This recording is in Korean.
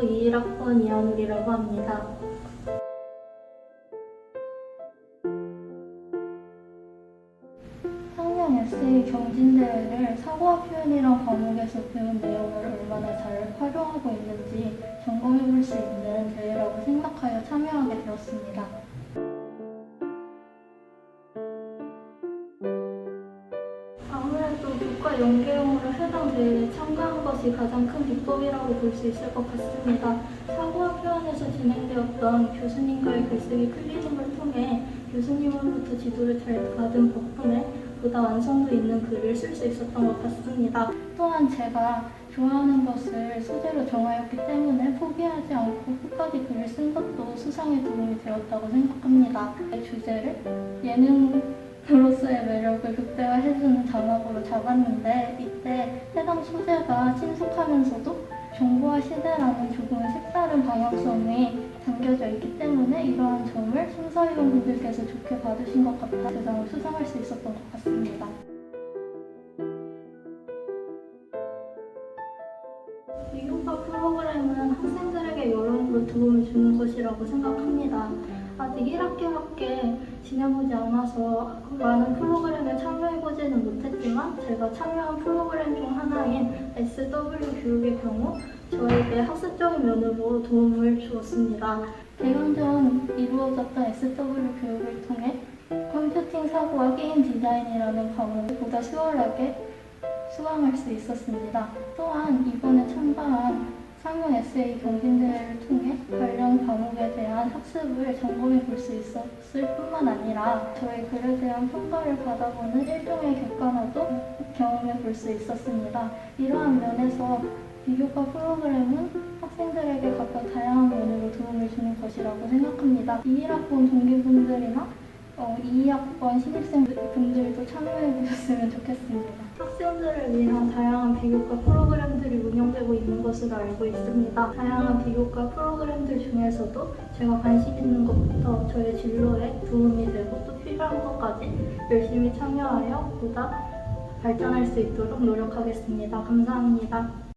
교육부 21학번 이한울이라고 합니다. 학년 에세이 경진대회를 사고와 표현이란 과목에서 배운 내용을 얼마나 잘 활용하고 있는지 점검해 볼 수 있는 대회라고 생각하여 참여하게 되었습니다. 교과 연계형으로 해당 대회에 참가한 것이 가장 큰 비법이라고 볼 수 있을 것 같습니다. 사고와 표현에서 진행되었던 교수님과의 글쓰기 클리닝을 통해 교수님으로부터 지도를 잘 받은 덕분에 보다 완성도 있는 글을 쓸 수 있었던 것 같습니다. 또한 제가 좋아하는 것을 소재로 정하였기 때문에 포기하지 않고 끝까지 글을 쓴 것도 수상에 도움이 되었다고 생각합니다. 주제를 예능으로서의 매력을 극대화해주는 잡았는데 이때 해당 소재가 친숙하면서도 정보화 시대라는 조금 색다른 방향성이 담겨져 있기 때문에 이러한 점을 심사위원 분들께서 좋게 봐주신 것 같아 대상을 수상할 수 있었던 것 같습니다. 비교과 프로그램은 여러모로 도움을 주는 것이라고 생각합니다. 아직 1학기밖에 지내보지 않아서 많은 프로그램에 참여해보지는 못했지만 제가 참여한 프로그램 중 하나인 SW 교육의 경우 저에게 학습적인 면으로 도움을 주었습니다. 개강 전 이루어졌던 SW 교육을 통해 컴퓨팅 사고와 게임 디자인이라는 과목을 보다 수월하게 수강할 수 있었습니다. 또한 이번에 상용 에세이 경진대회를 통해 관련 과목에 대한 학습을 점검해 볼 수 있었을 뿐만 아니라 저의 글에 대한 평가를 받아보는 일종의 객관화도 경험해 볼 수 있었습니다. 이러한 면에서 비교과 프로그램은 학생들에게 각각 다양한 면으로 도움을 주는 것이라고 생각합니다. 21학번 동기분들이나 어, 22학번 신입생분들도 참여해 보셨으면 좋겠습니다. 학생들을 위한 다양한 비교과 프로그램들이 운영 되고 있는 것으로 알고 있습니다. 다양한 비교과 프로그램들 중에서도 제가 관심 있는 것부터 저의 진로에 도움이 되고 또 필요한 것까지 열심히 참여하여 보다 발전할 수 있도록 노력하겠습니다. 감사합니다.